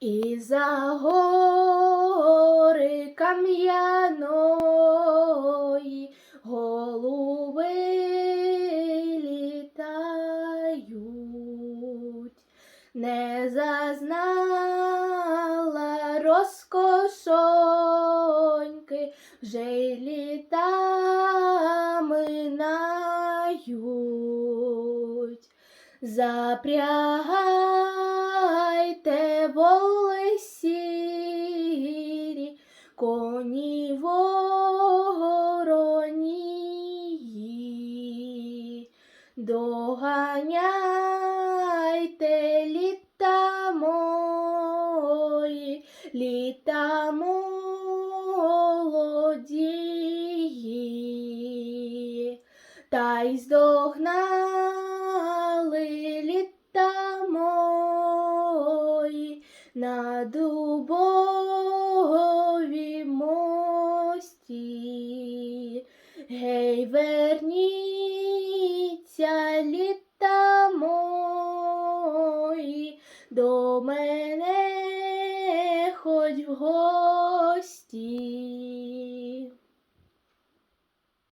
І за гори кам'яної голуби літають, не зазнала розкошоньки, вже й літа минають. Запрягайте воли сірі, коні вороні, доганяйте літа мої, літа молоді, та й здогнали на дубові мості. Гей, верніться літа мої до мене хоть в гості.